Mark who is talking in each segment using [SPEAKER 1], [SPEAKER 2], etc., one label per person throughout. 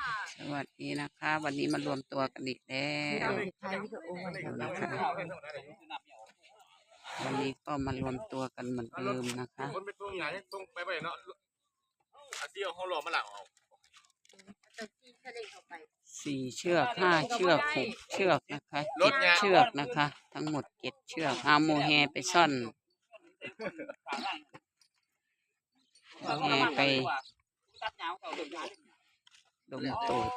[SPEAKER 1] ค่ะ
[SPEAKER 2] สวัสดีนะคะ วันนี้มารวมตัวกันอีกแล้ว
[SPEAKER 1] ถ่ายวิดีโอไว้
[SPEAKER 2] ดูนะคะวันนี้ก็มารวมตัวกันเหมือนเดิมนะคะ
[SPEAKER 3] คนไปตรงไหนตรงไปไปเนาะอาเซียเขาหล่อมาหลังเอา
[SPEAKER 1] จะที่ทะเลเข้าไป
[SPEAKER 2] สี่เชือกห้าเชือกหกเชือกนะคะเจ็ดเชือกนะคะ ทั้งหมดเจ็ดเชือกเอาโมแฮไปซ่อนโมแฮไป ดมตูด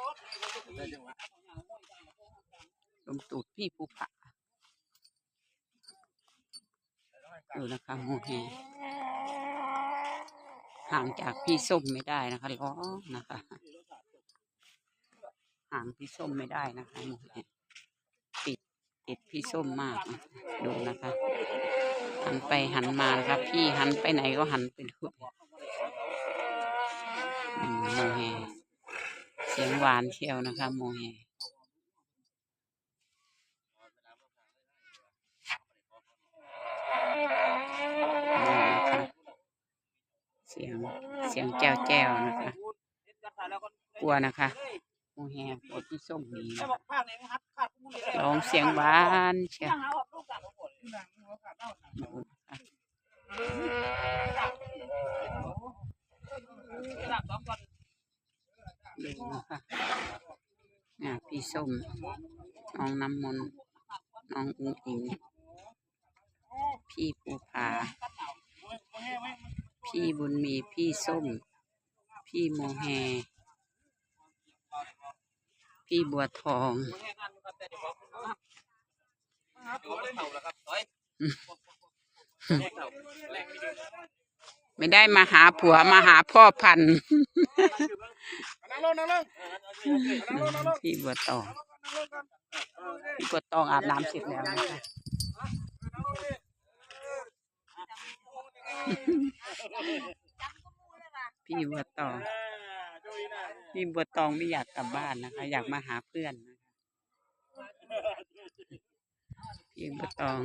[SPEAKER 2] ดมตูดพี่ภูผาดูนะคะโมแฮห่างจากพี่ส้มไม่ได้นะคะร้องนะคะ ห่างพี่ส้มไม่ได้นะคะหมดเนี่ยติดติดพี่ส้มมากนะดูนะคะ หันไปหันมานะคะพี่หันไปไหนก็หันไปดูอืมโมเฮ เสียงหวานเชียวนะคะโมเฮนี่นะคะเสียงเสียงแจ้วแจ้วๆนะคะกลัวนะคะโมแฮกลัวพี่ส้มหนีนะคะร้องเสียงหวานเชียวดูนะคะดูนะคะเนี่ยพี่ ส้มน้องน้ำมนต์น้องอุ้งอิงพี่ภูผาพี่บุญมีพี่ส้ม พี่โมแฮ พี่บัวทองไม่ ได้มาหาผัวมาหาพ่อพันธุ์
[SPEAKER 3] นั่งลงนั่งลงนั่งลงนั่งลง
[SPEAKER 2] พี่บัวตอง พี่บัวตองอาบน้ำเสร็จแล้วนะคะพี่บัวตอง พี่บัวตองไม่อยากกลับบ้านนะคะ อยากมาหาเพื่อนนะคะพี่บัวตอง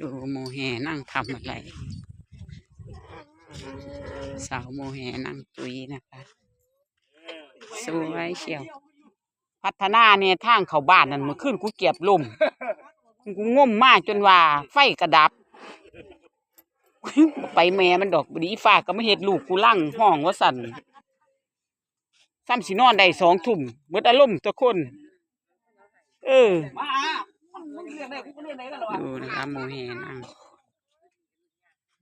[SPEAKER 2] ดูโมแหนั่งทำอะไร สาวโมแหนังตุยนะคะ สวยเชียว พัฒนาเนี่ยทางเขาบ้านนั่นเมื่อคืนกูเก็บลมกูง่มมากจนว่า ไฟกระดับ ไปแม่มันดอกบดีฟ้าก็ไม่เห็ดลูกกูลั่งห้องว่าสั่นซ้ำสินอนได้สองทุ่มเบิดอารมณ์ทุกคน เออดูนะคะโมเฮนัง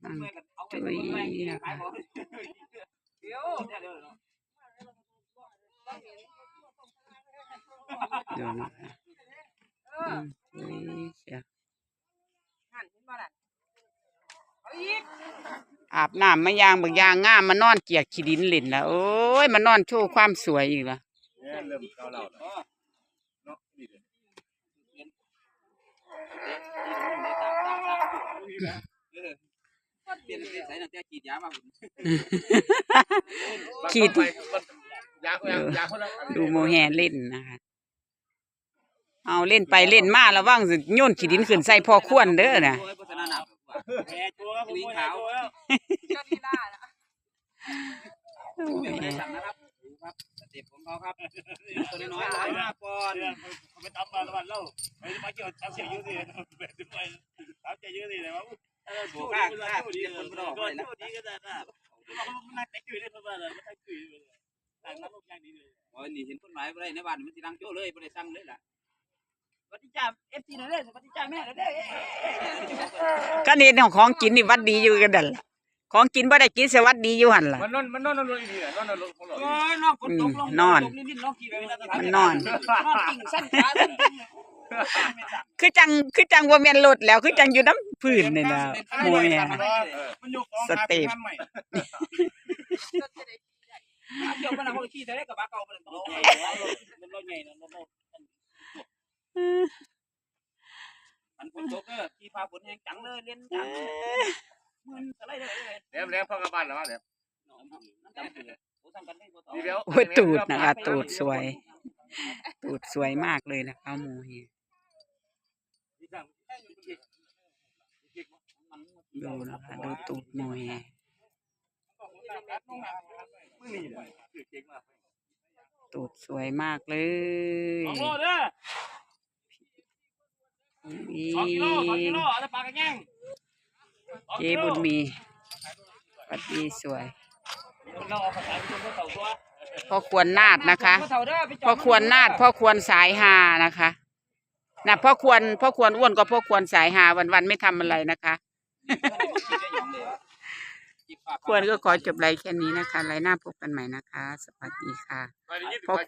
[SPEAKER 2] นั่งตุยนะคะดูนะคะนั่งตุยเชียวอาบน้ำมายางบักยางงามมานอนเกียกขี้ดินเล่นแล้วโอ้ยมานอนโชว์ความสวยอีกละ
[SPEAKER 3] เนี่ยเริ่มเกาเหล่าแล้วเนาะดีเลย
[SPEAKER 4] เปลี่ยนนิสัยตั้งแต่ฉีดยามาผม
[SPEAKER 2] ขีด
[SPEAKER 3] ยาคนยาคนละ
[SPEAKER 2] ดูโมแฮเล่นนะคะ เอาเล่นไปเล่นมาระวังสิโยนขี้ดินขึ้นใส่พ่อควรเด้อนะ
[SPEAKER 4] โอ้ยโฆษณาหนักแม่ชัวร์วิ่งขาว
[SPEAKER 1] ก็ที่ล่านะ
[SPEAKER 4] ไม่ได้สั่งนะครับดูครับสเต็ปของเขาครับตัวน้อยร้อยห้าปอนด์
[SPEAKER 5] ไปตามมาละวันเล่าไปมาเกี่ยวทำเสียยืดสิแบบไปทำใจยืดสิเลยว่า
[SPEAKER 4] โบกข้างข้างเรียกคนไม่ออก
[SPEAKER 5] ก็
[SPEAKER 4] เลยนะ
[SPEAKER 5] ช่วยดีก็ได้นะมันน่าแต่งอยู่เลยเพราะว่ามันน่าคุยเลยต่างนั้นลูกอย่างดีเลย
[SPEAKER 4] โอ้ยนี่เห็นต้นไม้ไม่ได้ในบ้านมันสิดังโจ้เลยไม่ได้สั่งเลยล่ะ
[SPEAKER 5] สวัสดีจ้าเอฟซีหน่อยเลยสวัสดีจ้าแม่หน่อยเลย
[SPEAKER 2] ก็นี่ของของกินนี่หวัดดีอยู่กันดันล่ะของกินบ่ได้กินสวัสดีอยู่หันล่ะ
[SPEAKER 3] มันนอนมันนอนนอนอีกทีน่ะนอนนอนของเรา
[SPEAKER 4] โอ้ยน้องคนตกลง
[SPEAKER 2] นอน
[SPEAKER 4] ลงนิดๆน้องขี่ไปไม่ได้
[SPEAKER 2] มันนอน
[SPEAKER 4] นอนกิ่งสั้นขาสั้น
[SPEAKER 2] คือจังคือจังว่าแม่นรถแล้วคือจังอยู่น้ำ พื้นนี่นะโมแฮ
[SPEAKER 5] มันอยู่กอง
[SPEAKER 2] สเต็ป
[SPEAKER 5] ใหม่
[SPEAKER 4] เกี่ยวกันักขี่แต่ได้กับบ้าเก่าไปเลยโอ้ยมันรถใหญ่นะรถมันฝนตกเออขี่ฟ้าฝนแห้งจังเลยเล่นจังมันอะไรเลย
[SPEAKER 3] แหลมแหลมพ่อกระบ้านแล้ววะเนี่ยดีแล้ว
[SPEAKER 2] โอ้ยตูดนะคะตูดสวย ตูดสวยมากเลยนะคะโมแฮ ดูนะคะดูตูดโมแฮ
[SPEAKER 5] มึงนี่เลยคือเก่งมาก
[SPEAKER 2] ตูดสวยมากเลย
[SPEAKER 4] สองโลเด้อ
[SPEAKER 2] นี่
[SPEAKER 4] สองกิโลสองกิโลเอาแต่ปลากระแยง
[SPEAKER 2] เจ๊บุญมีสวัสดีสวย
[SPEAKER 4] เราเอาภาษาเป็นคนเต่าตัว
[SPEAKER 2] พ่อควรนาดนะคะพ่อควรนาดพ่อควรสายหานะคะนะพ่อควรพ่อควรอ้วนก็พ่อควรสายหาวันวันๆไม่ทำอะไรนะคะ ควรก็ขอจบไลฟ์แค่นี้นะคะไลฟ์หน้าพบกันใหม่นะคะ สวัสดีค่ะพ่อควร